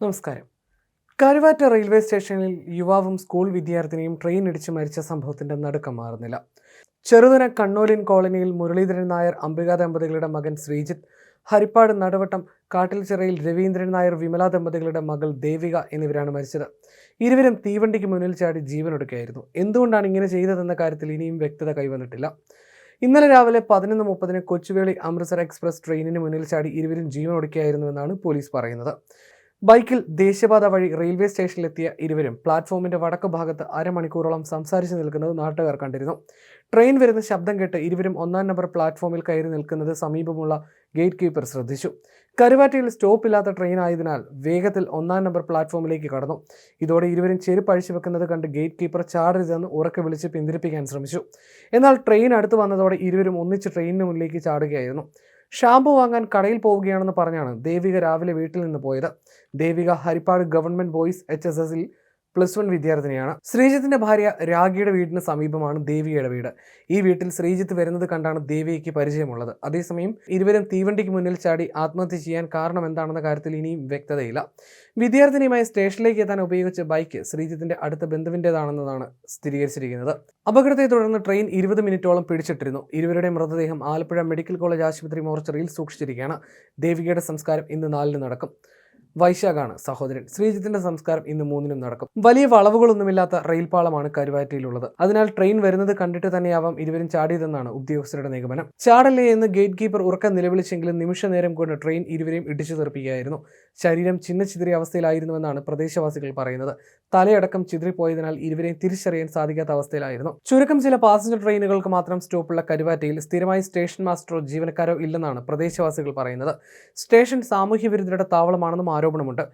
നമസ്കാരം. കരുവാറ്റ റെയിൽവേ സ്റ്റേഷനിൽ യുവാവും school വിദ്യാർത്ഥിനിയും train ഇടിച്ച് മരിച്ച സംഭവത്തിന്റെ നടുക്കം മാറുന്നില്ല. ചെറുതന കണ്ണോലിൻ കോളനിയിൽ മുരളീധരൻ നായർ അംബിക ദമ്പതികളുടെ മകൻ ശ്രീജിത്ത് ഹരിപ്പാട് നടുവട്ടം കാട്ടിൽച്ചിറയിൽ രവീന്ദ്രൻ നായർ വിമല ദമ്പതികളുടെ മകൾ ദേവിക എന്നിവരാണ് മരിച്ചത്. ഇരുവരും തീവണ്ടിക്ക് മുന്നിൽ ചാടി ജീവനൊടുക്കുകയായിരുന്നു എന്തുകൊണ്ടാണ് ഇങ്ങനെ ചെയ്തതെന്ന കാര്യത്തിൽ ഇനിയും വ്യക്തത കൈവന്നിട്ടില്ല. ഇന്നലെ രാവിലെ പതിനൊന്ന് മുപ്പതിന് കൊച്ചുവേളി അമൃത്സർ എക്സ്പ്രസ് ട്രെയിനിന് മുന്നിൽ ചാടി ഇരുവരും ജീവനൊടുക്കുകയായിരുന്നുവെന്നാണ് പോലീസ് പറയുന്നത്. ബൈക്കിൽ ദേശീയപാത വഴി റെയിൽവേ സ്റ്റേഷനിലെത്തിയ ഇരുവരും പ്ലാറ്റ്ഫോമിന്റെ വടക്ക് ഭാഗത്ത് അരമണിക്കൂറോളം സംസാരിച്ചു നിൽക്കുന്നത് നാട്ടുകാർ കണ്ടിരുന്നു. ട്രെയിൻ വരുന്ന ശബ്ദം കേട്ട് ഇരുവരും ഒന്നാം നമ്പർ പ്ലാറ്റ്ഫോമിൽ കയറി നിൽക്കുന്നത് സമീപമുള്ള ഗേറ്റ് കീപ്പർ ശ്രദ്ധിച്ചു. കരുവാറ്റയിൽ സ്റ്റോപ്പ് ഇല്ലാത്ത ട്രെയിൻ ആയതിനാൽ വേഗത്തിൽ ഒന്നാം നമ്പർ പ്ലാറ്റ്ഫോമിലേക്ക് കടന്നു. ഇതോടെ ഇരുവരും ചെരുപ്പ് അഴിച്ചു വെക്കുന്നത് കണ്ട് ഗേറ്റ് കീപ്പർ ചാടരുതെന്ന് ഉറക്കെ വിളിച്ച് പിന്തിരിപ്പിക്കാൻ ശ്രമിച്ചു. എന്നാൽ ട്രെയിൻ അടുത്ത് വന്നതോടെ ഇരുവരും ഒന്നിച്ച് ട്രെയിനിന് മുന്നിലേക്ക് ചാടുകയായിരുന്നു. ഷാമ്പു വാങ്ങാൻ കടയിൽ പോവുകയാണെന്ന് പറഞ്ഞാണ് ദേവിക രാവിലെ വീട്ടിൽ നിന്ന് പോയത്. Devika Harippad government boys H S എസിൽ പ്ലസ് വൺ വിദ്യാർത്ഥിനിയാണ്. ശ്രീജിത്തിന്റെ ഭാര്യ രാഗിയുടെ വീടിന് സമീപമാണ് ദേവിയുടെ വീട്. ഈ വീട്ടിൽ ശ്രീജിത്ത് വരുന്നത് കണ്ടാണ് ദേവികയ്ക്ക് പരിചയമുള്ളത്. അതേസമയം ഇരുവരും തീവണ്ടിക്ക് മുന്നിൽ ചാടി ആത്മഹത്യ ചെയ്യാൻ കാരണം എന്താണെന്ന കാര്യത്തിൽ ഇനിയും വ്യക്തതയില്ല. വിദ്യാർത്ഥിനിയുമായി സ്റ്റേഷനിലേക്ക് എത്താൻ ഉപയോഗിച്ച ബൈക്ക് ശ്രീജിത്തിന്റെ അടുത്ത ബന്ധുവിന്റെതാണെന്നതാണ് സ്ഥിരീകരിച്ചിരിക്കുന്നത്. അപകടത്തെ തുടർന്ന് ട്രെയിൻ ഇരുപത് മിനിറ്റോളം പിടിച്ചിട്ടിരുന്നു. ഇരുവരുടെ മൃതദേഹം ആലപ്പുഴ മെഡിക്കൽ കോളേജ് ആശുപത്രി മോർച്ചറിയിൽ സൂക്ഷിച്ചിരിക്കുകയാണ്. ദേവികയുടെ സംസ്കാരം ഇന്ന് നാലിന് നടക്കും. വൈശാഖാണ് സഹോദരൻ. ശ്രീജിത്തിന്റെ സംസ്കാരം ഇന്ന് മൂന്നിനും നടക്കും. വലിയ വളവുകളൊന്നുമില്ലാത്ത റെയിൽപാളമാണ് കരുവാറ്റയിലുള്ളത്. അതിനാൽ ട്രെയിൻ വരുന്നത് കണ്ടിട്ട് തന്നെയാവാം ഇരുവരും ചാടിയതെന്നാണ് ഉദ്യോഗസ്ഥരുടെ നിഗമനം. ചാടല്ലേ എന്ന് ഗേറ്റ് കീപ്പർ ഉറക്കം നിലവിളിച്ചെങ്കിലും നിമിഷ നേരം കൊണ്ട് ട്രെയിൻ ഇരുവരെയും ഇടിച്ചു തെറിപ്പിക്കുകയായിരുന്നു. ശരീരം ചിന്ന ചിതറിയ അവസ്ഥയിലായിരുന്നുവെന്നാണ് പ്രദേശവാസികൾ പറയുന്നത്. തലയടക്കം ചിതറിപ്പോയതിനാൽ ഇരുവരെയും തിരിച്ചറിയാൻ സാധിക്കാത്ത അവസ്ഥയിലായിരുന്നു. ചുരുക്കം ചില പാസഞ്ചർ ട്രെയിനുകൾക്ക് മാത്രം സ്റ്റോപ്പുള്ള കരുവാറ്റയിൽ സ്ഥിരമായി സ്റ്റേഷൻ മാസ്റ്ററോ ജീവനക്കാരോ ഇല്ലെന്നാണ് പ്രദേശവാസികൾ പറയുന്നത്. സ്റ്റേഷൻ സാമൂഹ്യ വിരുദ്ധരുടെ താവളമാണെന്നും ആരോപണമുണ്ട്